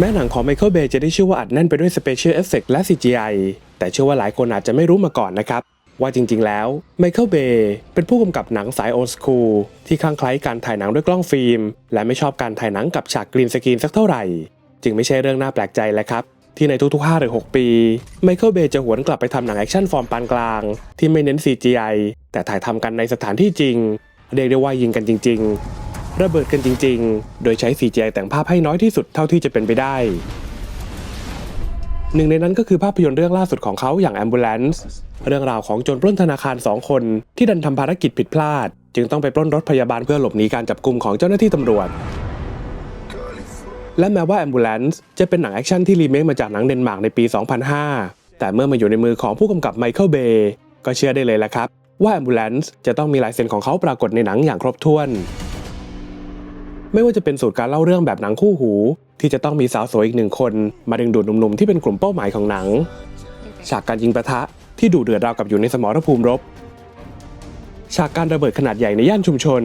แม้หนังของไมเคิลเบย์จะได้ชื่อว่าอัดแน่นไปด้วย Special Effect และ CGI แต่เชื่อว่าหลายคนอาจจะไม่รู้มาก่อนนะครับ ว่าจริงๆแล้วไมเคิลเบย์เป็นผู้กำกับหนังสายโอสคูลที่คลั่งไคล้การถ่ายหนังด้วยกล้องฟิล์ม และไม่ชอบการถ่ายหนังกับฉากกรีนสกรีนสักเท่าไหร่ จึงไม่ใช่เรื่องน่าแปลกใจแหละครับที่ในทุกๆ5หรือ6ปีไมเคิลเบย์จะหวนกลับไปทำหนังแอคชั่นฟอร์มปานกลาง ที่ไม่เน้น CGI แต่ถ่ายทำกันในสถานที่จริง เรียกได้ว่ายิงกันจริง ๆ ระเบิดกันจริงๆ โดยใช้ CGI แต่งภาพให้น้อยที่สุดเท่าที่จะเป็นไปได้ หนึ่งในนั้นก็คือภาพยนตร์เรื่องล่าสุดของเขาอย่าง Ambulance เรื่องราวของโจรปล้นธนาคาร 2 คนที่ดันทำภารกิจผิดพลาด จึงต้องไปปล้นรถพยาบาลเพื่อหลบหนีการจับกุมของเจ้าหน้าที่ตำรวจ และแม้ว่า Ambulance จะเป็นหนังแอคชั่นที่รีเมคมาจากหนังเดนมาร์กในปี 2005 แต่เมื่อมาอยู่ในมือของผู้กำกับไมเคิลเบย์ก็เชื่อได้เลยละครับ ว่า Ambulance จะต้องมีลายเซ็นของเขาปรากฏในหนังอย่างครบถ้วน ไม่ว่าจะเป็นสูตรการเล่าเรื่องแบบหนังคู่หู ที่จะต้องมีสาวสวยอีกหนึ่งคน มาดึงดูดหนุ่มๆที่เป็นกลุ่มเป้าหมายของหนัง ฉากการยิงปะทะที่ดูเดือดราวกับอยู่ในสมรภูมิรบ ฉากการระเบิดขนาดใหญ่ในย่านชุมชน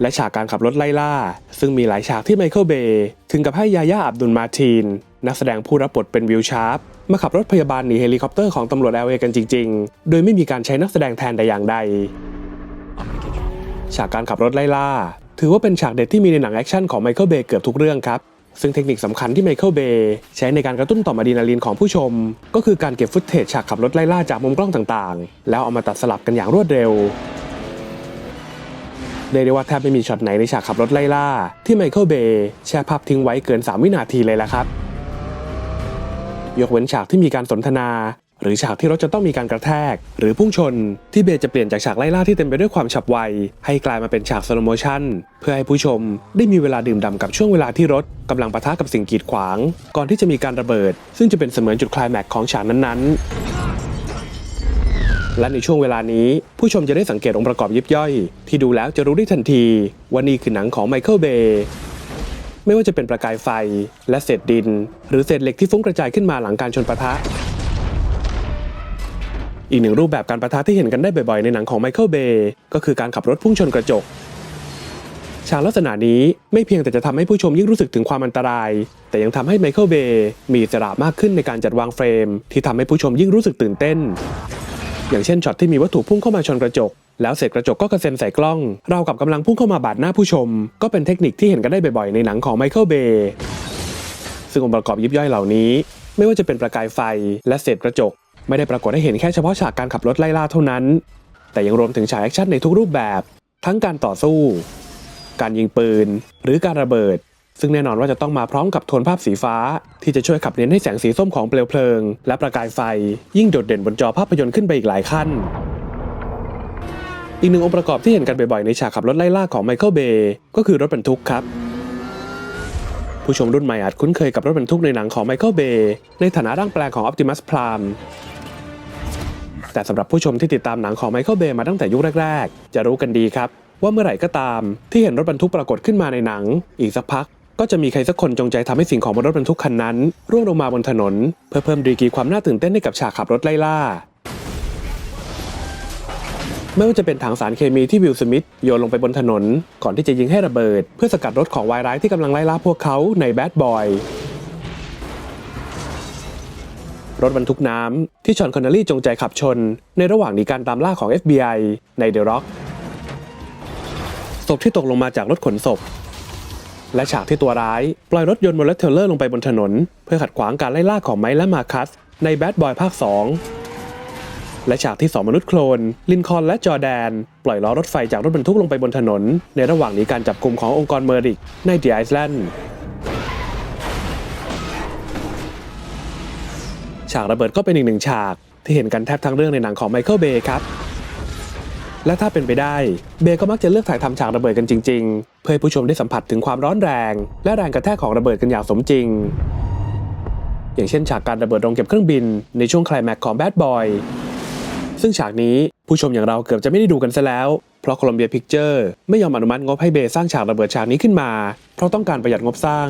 และฉากการขับรถไล่ล่า ซึ่งมีหลายฉากที่ไมเคิลเบย์ถึงกับให้ยาย่าอับดุลมาทีน นักแสดงผู้รับบทเป็นวิลชาร์ปมาขับรถพยาบาลหนีเฮลิคอปเตอร์ของตำรวจ LA กันจริง ๆ โดยไม่มีการใช้นักแสดงแทนแต่อย่างใด ฉากการขับรถไล่ล่า ถือว่าเป็นฉากเด็ดที่มีในหนังแอคชั่นของไมเคิลเบย์เกือบทุกเรื่องครับ ซึ่งเทคนิคสำคัญที่ไมเคิลเบย์ใช้ในการกระตุ้นต่อมอะดรีนาลีนของผู้ชม ก็คือการเก็บฟุตเทจฉากขับรถไล่ล่าจากมุมกล้องต่างๆ แล้วเอามาตัดสลับกันอย่างรวดเร็วเรียกได้ว่าแทบไม่มีช็อตไหนในฉากขับรถไล่ล่า ที่ไมเคิลเบย์แช่ภาพทิ้งไว้เกิน 3 วินาทีเลยละครับ ยกเว้นฉากที่มีการสนทนา หรือฉากที่รถจะต้องมีการกระแทก หรือพุ่งชนที่เบย์จะเปลี่ยนจากฉากไล่ล่าที่เต็มไปด้วยความฉับไว ให้กลายมาเป็นฉากสโลโมชันเพื่อให้ผู้ชมได้มีเวลาดื่มด่ำกับช่วงเวลาที่รถกำลังปะทะกับสิ่งกีดขวาง ก่อนที่จะมีการระเบิด ซึ่งจะเป็นเสมือนจุดคลายแม็กของฉากนั้นๆและในช่วงเวลานี้ ผู้ชมจะได้สังเกตองค์ประกอบยิบย่อย ที่ดูแล้วจะรู้ได้ทันทีว่านี่คือหนังของไมเคิลเบย์ไม่ว่าจะเป็นประกายไฟและเศษดิน หรือเศษเหล็กที่ฟุ้งกระจายขึ้นมาหลังการชนปะทะ อีกหนึ่งรูปแบบการประทะที่เห็นกันได้บ่อยๆ ในหนังของไมเคิลเบย์ก็คือการขับรถพุ่งชนกระจก ฉากลักษณะนี้ไม่เพียงแต่จะทำให้ผู้ชมยิ่งรู้สึกถึงความอันตราย แต่ยังทำให้ไมเคิลเบย์มีอิสระมากขึ้นในการจัดวางเฟรม ที่ทำให้ผู้ชมยิ่งรู้สึกตื่นเต้น อย่างเช่นช็อตที่มีวัตถุพุ่งเข้ามาชนกระจก แล้วเศษกระจกก็กระเซ็นใส่กล้องเราวกับกำลังพุ่งเข้ามาบาดหน้าผู้ชม ก็เป็นเทคนิคที่เห็นกันได้บ่อยๆในหนังของไมเคิลเบย์ซึ่งองค์ประกอบยิบย่อยเหล่านี้ ไม่ว่าจะเป็นประกายไฟและเศษกระจก ไม่ได้ปรากฏให้เห็นแค่เฉพาะฉากการขับรถไล่ล่าเท่านั้น แต่ยังรวมถึงฉากแอคชั่นในทุกรูปแบบ ทั้งการต่อสู้ การยิงปืน หรือการระเบิด ซึ่งแน่นอนว่าจะต้องมาพร้อมกับโทนภาพสีฟ้า ที่จะช่วยขับเน้นให้แสงสีส้มของเปลวเพลิง และประกายไฟ ยิ่งโดดเด่นบนจอภาพยนตร์ขึ้นไปอีกหลายขั้นอีกหนึ่งองค์ประกอบที่เห็นกันบ่อยๆในฉากขับรถไล่ล่าของไมเคิลเบย์ก็คือรถบรรทุกครับ ผู้ชมรุ่นใหม่อาจคุ้นเคยกับรถบรรทุกในหนังของไมเคิลเบย์ในฐานะร่างแปลงของ Optimus Prime แต่สำหรับผู้ชมที่ติดตามหนังของไมเคิลเบย์มาตั้งแต่ยุคแรก ๆ จะรู้กันดีครับ ว่าเมื่อไหร่ก็ตาม ที่เห็นรถบรรทุกปรากฏขึ้นมาในหนัง อีกสักพัก ก็จะมีใครสักคนจงใจทำให้สิ่งของบนรถบรรทุกคันนั้น ร่วงลงมาบนถนน เพื่อเพิ่มดีกรีความน่าตื่นเต้นให้กับฉากขับรถไล่ล่าไม่ว่าจะเป็นถังสารเคมีที่วิลสมิธโยนลงไปบนถนน ก่อนที่จะยิงให้ระเบิด เพื่อสกัดรถของวายร้ายที่กำลังไล่ล่าพวกเขาในแบดบอย รถบรรทุกน้ำที่ชอนคอนเนลลี่จงใจขับชน ในระหว่างหนีการตามล่าของ FBI ในเดอะร็อกศพที่ตกลงมาจากรถขนศพ และฉากที่ตัวร้าย ปล่อยรถยนต์โมเลสเทเลอร์ลงไปบนถนน เพื่อขัดขวางการไล่ล่าของไมค์และมาคัส ในแบดบอยภาค 2 และฉากที่สองมนุษย์โคลน ลินคอนและจอแดน ปล่อยล้อรถไฟจากรถบรรทุกลงไปบนถนน ในระหว่างหนีการจับกลุ่มขององค์กรเมอริกในเดียไอซ์แลนด์ ฉากระเบิดก็เป็นอีกหนึ่งฉาก ที่เห็นกันแทบทั้งเรื่องในหนังของไมเคิลเบย์ครับและถ้าเป็นไปได้ เบย์ก็มักจะเลือกถ่ายทำฉากระเบิดกันจริง ๆ เพื่อให้ผู้ชมได้สัมผัสถึงความร้อนแรง และแรงกระแทกของระเบิดกันอย่างสมจริง อย่างเช่นฉากการระเบิดโรงเก็บเครื่องบินในช่วงคลายแม็กของแบดบอยซึ่งฉากนี้ผู้ชมอย่างเราเกือบจะไม่ได้ดูกันซะแล้ว เพราะโคลอมเบียพิกเจอร์ไม่ยอมอนุมัติงบให้เบย์สร้างฉากระเบิดฉากนี้ขึ้นมา เพราะต้องการประหยัดงบสร้าง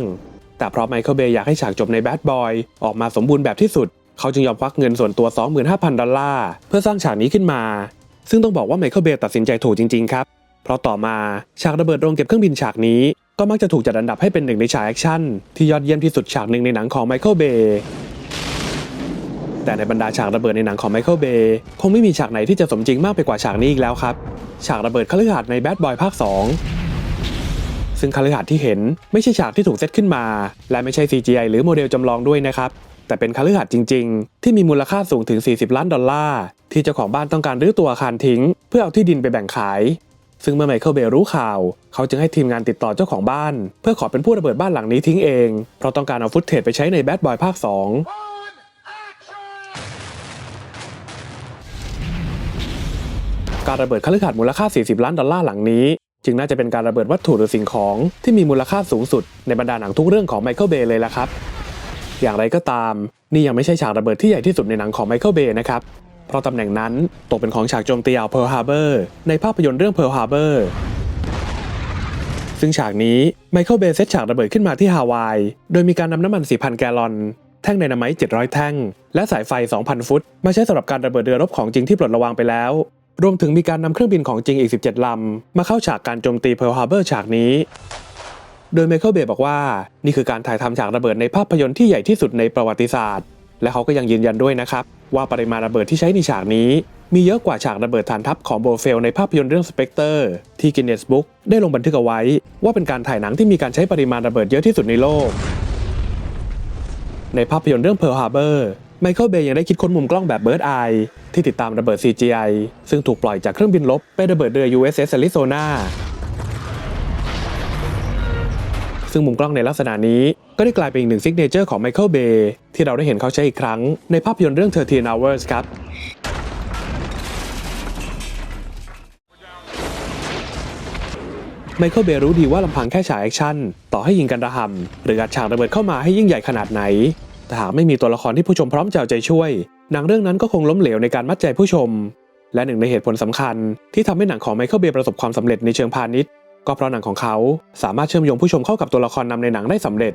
แต่เพราะไมเคิลเบย์อยากให้ฉากจบในแบดบอยออกมาสมบูรณ์แบบที่สุด เขาจึงยอมควักเงินส่วนตัว 25,000 ดอลลาร์ เพื่อสร้างฉากนี้ขึ้นมา ซึ่งต้องบอกว่าไมเคิลเบย์ตัดสินใจถูกจริงๆครับ เพราะต่อมาฉากระเบิดโรงเก็บเครื่องบินฉากนี้ ก็มักจะถูกจัดอันดับให้เป็นหนึ่งในฉากแอคชั่นที่ยอดเยี่ยมที่สุดฉากหนึ่งในหนังของไมเคิลเบย์แต่ในบรรดาฉากระเบิดในหนังของไมเคิลเบย์คงไม่มีฉากไหนที่จะสมจริงมากไปกว่าฉากนี้อีกแล้วครับ ฉากระเบิดคฤหาสน์ในแบดบอยภาค 2 ซึ่งคฤหาสน์ที่เห็นไม่ใช่ฉากที่ถูกเซตขึ้นมา และไม่ใช่ CGI หรือโมเดลจำลองด้วยนะครับ แต่เป็นคฤหาสน์จริง ๆ ที่มีมูลค่าสูงถึง 40 ล้านดอลลาร์ ที่เจ้าของบ้านต้องการรื้อตัวอาคารทิ้ง เพื่อเอาที่ดินไปแบ่งขาย ซึ่งเมื่อไมเคิลเบย์รู้ข่าว เขาจึงให้ทีมงานติดต่อเจ้าของบ้าน เพื่อขอเป็นผู้ระเบิดบ้านหลังนี้ทิ้งเอง เพราะต้องการเอาฟุตเทจไปใช้ในแบดบอยภาค 2การระเบิดคฤหาสน์มูลค่า 40 ล้านดอลลาร์หลังนี้ จึงน่าจะเป็นการระเบิดวัตถุหรือสิ่งของที่มีมูลค่าสูงสุดในบรรดาหนังทุกเรื่องของไมเคิลเบย์เลยละครับ อย่างไรก็ตาม นี่ยังไม่ใช่ฉากระเบิดที่ใหญ่ที่สุดในหนังของไมเคิลเบย์นะครับ เพราะตำแหน่งนั้นตกเป็นของฉากโจมตีอ่าวเพิร์ลฮาร์เบอร์ในภาพยนตร์เรื่องเพิร์ลฮาร์เบอร์ซึ่งฉากนี้ไมเคิลเบย์เซตฉากระเบิดขึ้นมาที่ฮาวาย โดยมีการนำน้ำมัน 4,000 แกลลอน แท่งไดนาไมต์700 แท่ง และสายไฟ 2,000 ฟุต มาใช้สำหรับการระเบิดเรือรบของจริงที่ปลดระวางไปแล้ว รวมถึงมีการนำเครื่องบินของจริงอีก 17 ลำ มาเข้าฉากการโจมตีเพิร์ลฮาร์เบอร์ฉากนี้ โดยไมเคิลเบย์บอกว่า นี่คือการถ่ายทำฉากระเบิดในภาพยนตร์ที่ใหญ่ที่สุดในประวัติศาสตร์ และเขาก็ยังยืนยันด้วยนะครับ ว่าปริมาณระเบิดที่ใช้ในฉากนี้ มีเยอะกว่าฉากระเบิดฐานทัพของโบเฟลในภาพยนตร์เรื่องสเปกเตอร์ที่กินเนสบุ๊กได้ลงบันทึกเอาไว้ ว่าเป็นการถ่ายหนังที่มีการใช้ปริมาณระเบิดเยอะที่สุดในโลก ในภาพยนตร์เรื่อง Pearl Harbor ไมเคิลเบย์ยังได้คิดค้นมุมกล้องแบบ Bird Eye ที่ติดตามระเบิด CGI ซึ่งถูกปล่อยจากเครื่องบินรบไประเบิดเรือ USS Arizona ซึ่งมุมกล้องในลักษณะนี้ก็ได้กลายเป็นอีกหนึ่งซิกเนเจอร์ของไมเคิลเบย์ที่เราได้เห็นเขาใช้อีกครั้งในภาพยนตร์เรื่อง 13 Hours ครับไมเคิลเบย์รู้ดีว่าลำพังแค่ฉากแอคชั่น ต่อให้ยิงกันระหำหรืออัดฉากระเบิดเข้ามาให้ยิ่งใหญ่ขนาดไหนแต่หากไม่มีตัวละครที่ผู้ชมพร้อมจะเอาใจช่วย หนังเรื่องนั้นก็คงล้มเหลวในการมัดใจผู้ชม และหนึ่งในเหตุผลสำคัญที่ทำให้หนังของไมเคิลเบย์ประสบความสำเร็จในเชิงพาณิชย์ ก็เพราะหนังของเขาสามารถเชื่อมโยงผู้ชมเข้ากับตัวละครนำในหนังได้สำเร็จ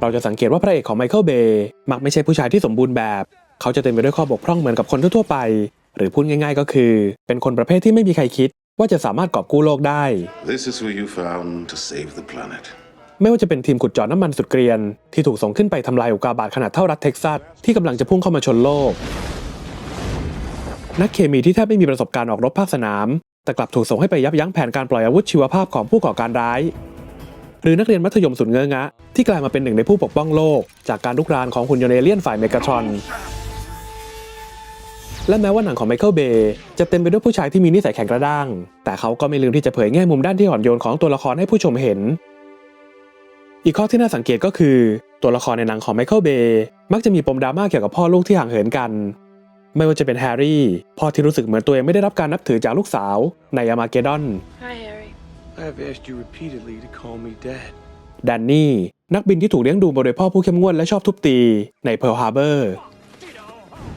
เราจะสังเกตว่าพระเอกของไมเคิลเบย์มักไม่ใช่ผู้ชายที่สมบูรณ์แบบ เขาจะเต็มไปด้วยข้อบกพร่องเหมือนกับคนทั่วๆไป หรือพูดง่าย ๆ ก็คือ เป็นคนประเภทที่ไม่มีใครคิด ว่าจะสามารถกอบกู้โลกได้ This is who you found to save the planet. ไม่ว่าจะเป็นทีมขุดเจาะน้ำมันสุดเกรียน ที่ถูกส่งขึ้นไปทำลายอุกกาบาตขนาดเท่ารัฐเท็กซัสที่กำลังจะพุ่งเข้ามาชนโลก นักเคมีที่แทบไม่มีประสบการณ์ออกรบภาคสนาม แต่กลับถูกส่งให้ไปยับยั้งแผนการปล่อยอาวุธชีวภาพของผู้ก่อการร้าย หรือนักเรียนมัธยมสุดเงื้องะ ที่กลายมาเป็นหนึ่งในผู้ปกป้องโลก จากการลุกรานของหุ่นยนต์เอเลี่ยนฝ่ายเมกาทรอน และแม้ว่าหนังของไมเคิลเบย์จะเต็มไปด้วยผู้ชายที่มีนิสัยแข็งกระด้าง แต่เขาก็ไม่ลืมที่จะเผยแง่มุมด้านที่อ่อนโยนของตัวละครให้ผู้ชมเห็น อีกข้อที่น่าสังเกตก็คือ ตัวละครในหนังของไมเคิลเบย์มักจะมีปมดราม่าเกี่ยวกับพ่อลูกที่ห่างเหินกัน ไม่ว่าจะเป็นแฮร์รี่พ่อที่รู้สึกเหมือนตัวเองไม่ได้รับการนับถือจากลูกสาวในอามาเกดอน Hi, Harry. I've asked you repeatedly to call me dad. แดนนี่นักบินที่ถูกเลี้ยงดูมาโดยพ่อผู้เข้มงวดและชอบทุบตีในเพิร์ลฮาร์เบอร์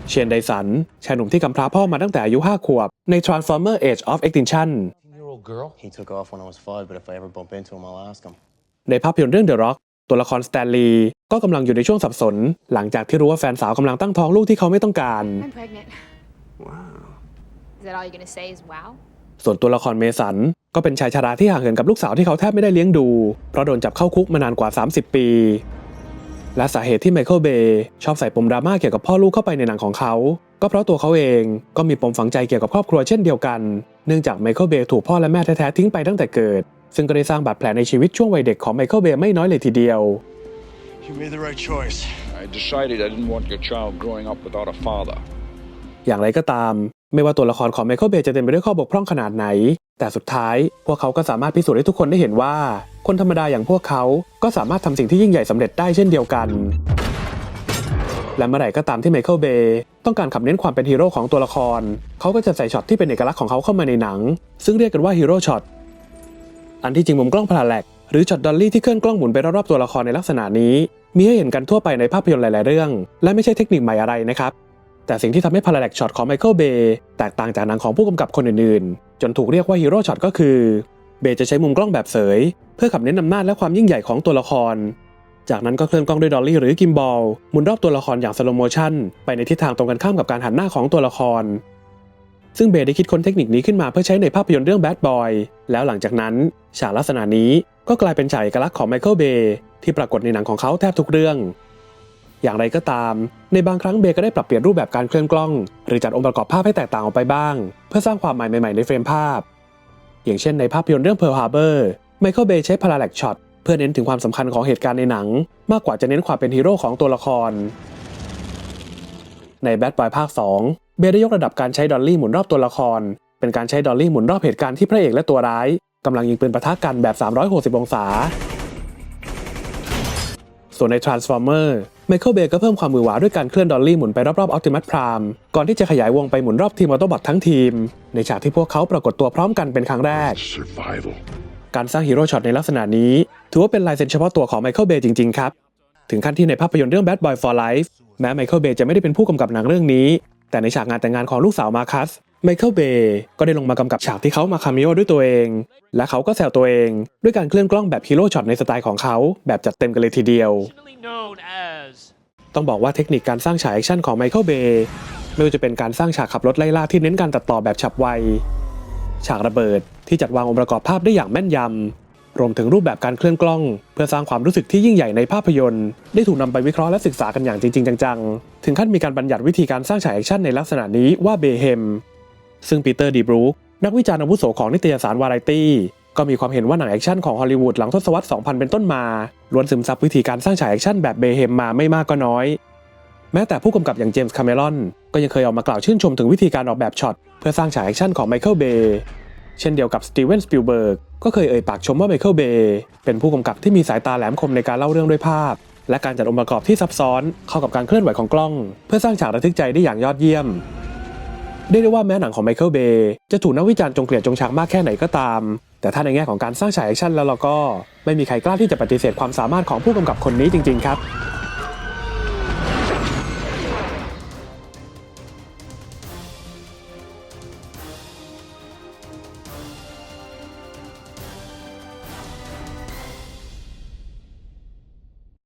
เชนไดสันชายหนุ่มที่กำพร้าพ่อมาตั้งแต่อายุ5ขวบใน Transformer Age of Extinction year old girl? He took off when I was five, but if I ever bump into him, I'll ask him. ในภาพยนตร์เรื่อง The Rock ตัวละครสแตนลีย์ก็กำลังอยู่ในช่วงสับสน หลังจากที่รู้ว่าแฟนสาวกำลังตั้งท้องลูกที่เขาไม่ต้องการ I'm pregnant. Wow. Is that all you're gonna say is wow? ส่วนตัวละครเมสันก็เป็นชายชราที่ห่างเหินกับลูกสาวที่เขาแทบไม่ได้เลี้ยงดู เพราะโดนจับเข้าคุกมานานกว่า 30 ปี และสาเหตุที่ไมเคิลเบย์ชอบใส่ปมดราม่าเกี่ยวกับพ่อลูกเข้าไปในหนังของเขา ก็เพราะตัวเขาเองก็มีปมฝังใจเกี่ยวกับครอบครัวเช่นเดียวกัน เนื่องจากไมเคิลเบย์ถูกพ่อและแม่แท้ๆทิ้งไปตั้งแต่เกิด ซึ่งก็ได้สร้างบาดแผลในชีวิตช่วงวัยเด็กของไมเคิลเบย์ไม่น้อยเลยทีเดียว You made the right choice. I decided I didn't want your child growing up without a father. อย่างไรก็ตาม ไม่ว่าตัวละครของไมเคิลเบย์จะเต็มไปด้วยข้อบกพร่องขนาดไหน แต่สุดท้าย พวกเขาก็สามารถพิสูจน์ให้ทุกคนได้เห็นว่า คนธรรมดาอย่างพวกเขาก็สามารถทำสิ่งที่ยิ่งใหญ่สำเร็จได้เช่นเดียวกัน และเมื่อไหร่ก็ตามที่ไมเคิลเบย์ต้องการขับเน้นความเป็นฮีโร่ของตัวละคร เขาก็จะใส่ช็อตที่เป็นเอกลักษณ์ของเขาเข้ามาในหนัง ซึ่งเรียกกันว่าฮีโร่ช็อต อันที่จริงมุมกล้องพาราแลกหรือช็อตดอลลี่ที่เคลื่อนกล้องหมุนไปรอบๆตัวละครในลักษณะนี้ มีให้เห็นกันทั่วไปในภาพยนตร์หลาย ๆ เรื่อง และไม่ใช่เทคนิคใหม่อะไรนะครับ แต่สิ่งที่ทำให้พาราแลกช็อตของไมเคิลเบย์แตกต่างจากหนังของผู้กำกับคนอื่น ๆ จนถูกเรียกว่าฮีโร่ช็อตก็คือ เบย์จะใช้มุมกล้องแบบเสย เพื่อขับเน้นอำนาจและความยิ่งใหญ่ของตัวละคร จากนั้นก็เคลื่อนกล้องด้วยดอลลี่หรือกิมบอลหมุนรอบตัวละครอย่างสโลโมชันไปในทิศทางตรงกันข้ามกับการหันหน้าของตัวละคร ซึ่งเบย์ได้คิดค้นเทคนิคนี้ขึ้นมาเพื่อใช้ในภาพยนตร์เรื่อง Bad Boy แล้วหลังจากนั้น ฉากลักษณะนี้ก็กลายเป็นฉากเอกลักษณ์ของไมเคิลเบย์ที่ปรากฏในหนังของเขาแทบทุกเรื่อง อย่างไรก็ตาม ในบางครั้งเบย์ก็ได้ปรับเปลี่ยนรูปแบบการเคลื่อนกล้อง หรือจัดองค์ประกอบภาพให้แตกต่างออกไปบ้าง เพื่อสร้างความหมายใหม่ๆในเฟรมภาพ อย่างเช่นในภาพยนตร์เรื่อง Pearl Harbor ไมเคิลเบย์ใช้ parallax shot เพื่อเน้นถึงความสำคัญของเหตุการณ์ในหนัง มากกว่าจะเน้นความเป็นฮีโร่ของตัวละคร ใน Bad Boy ภาค 2 เบย์ได้ยกระดับการใช้ดอลลี่หมุนรอบตัวละคร เป็นการใช้ดอลลี่หมุนรอบเหตุการณ์ที่พระเอกและตัวร้ายกำลังยิงปืนปะทะกันแบบ 360 องศา ส่วนใน Transformer ไมเคิลเบย์ก็เพิ่มความมือหวาด้วยการเคลื่อนดอลลี่หมุนไปรอบๆ Optimus Prime ก่อนที่จะขยายวงไปหมุนรอบทีมออโตบอททั้งทีม ในฉากที่พวกเขาปรากฏตัวพร้อมกันเป็นครั้งแรก Survival. การสร้างฮีโร่ช็อตในลักษณะนี้ ถือว่าเป็นลายเซ็นเฉพาะตัวของไมเคิลเบย์จริงๆครับ ถึงขั้นที่ในภาพยนตร์เรื่อง Bad Boy for Life แม้ไมเคิลเบย์จะไม่ได้เป็นผู้กำกับหนังเรื่องนี้ แต่ในฉากงานแต่งงานของลูกสาวมาคัสไมเคิลเบย์ก็ได้ลงมากำกับฉากที่เขามาคาเมโอด้วยตัวเอง และเขาก็แซวตัวเองด้วยการเคลื่อนกล้องแบบฮีโร่ช็อตในสไตล์ของเขาแบบจัดเต็มกันเลยทีเดียว ต้องบอกว่าเทคนิคการสร้างฉากแอคชั่นของไมเคิลเบย์ไม่ว่าจะเป็นการสร้างฉากขับรถไล่ล่าที่เน้นการตัดต่อแบบฉับไว ฉากระเบิดที่จัดวางองค์ประกอบภาพได้อย่างแม่นยำ รวมถึงรูปแบบการเคลื่อนกล้อง เพื่อสร้างความรู้สึกที่ยิ่งใหญ่ในภาพยนตร์ ได้ถูกนำไปวิเคราะห์และศึกษากันอย่างจริงๆ จังๆ ถึงขั้นมีการบัญญัติวิธีการสร้างฉากแอคชั่นในลักษณะนี้ว่าเบเฮมซึ่งปีเตอร์ดีบรูคนักวิจารณ์อาวุโสของนิตยสารวาไรตี้ก็มีความเห็นว่าหนังแอคชั่นของฮอลลีวูดหลังทศวรรษ 2000 เป็นต้นมาล้วนซึมซับวิธีการสร้างฉากแอคชั่นแบบเบเฮมมาไม่มากก็น้อย แม้แต่ผู้กำกับอย่างเจมส์คาเมรอนก็ยังเคยออกมากล่าวชื่นชมถึงวิธีการออกแบบช็อตเพื่อสร้างฉากแอคชั่นของไมเคิลเบย์ เช่นเดียวกับสตีเวนสปิลเบิร์กก็เคยเอ่ยปากชมว่าไมเคิลเบย์เป็นผู้กำกับที่มีสายตาแหลมคมในการเล่าเรื่องด้วยภาพ และการจัดองค์ประกอบที่ซับซ้อนเข้ากับการเคลื่อนไหวของกล้อง เพื่อสร้างฉากระทึกใจได้อย่างยอดเยี่ยมเรียกได้ว่าแม้หนังของไมเคิลเบย์จะถูกนักวิจารณ์จงเกลียดจงชังมากแค่ไหนก็ตาม แต่ถ้าในแง่ของการสร้างฉากแอคชั่นแล้วเราก็ไม่มีใครกล้าที่จะปฏิเสธความสามารถของผู้กำกับคนนี้จริง ๆ ครับ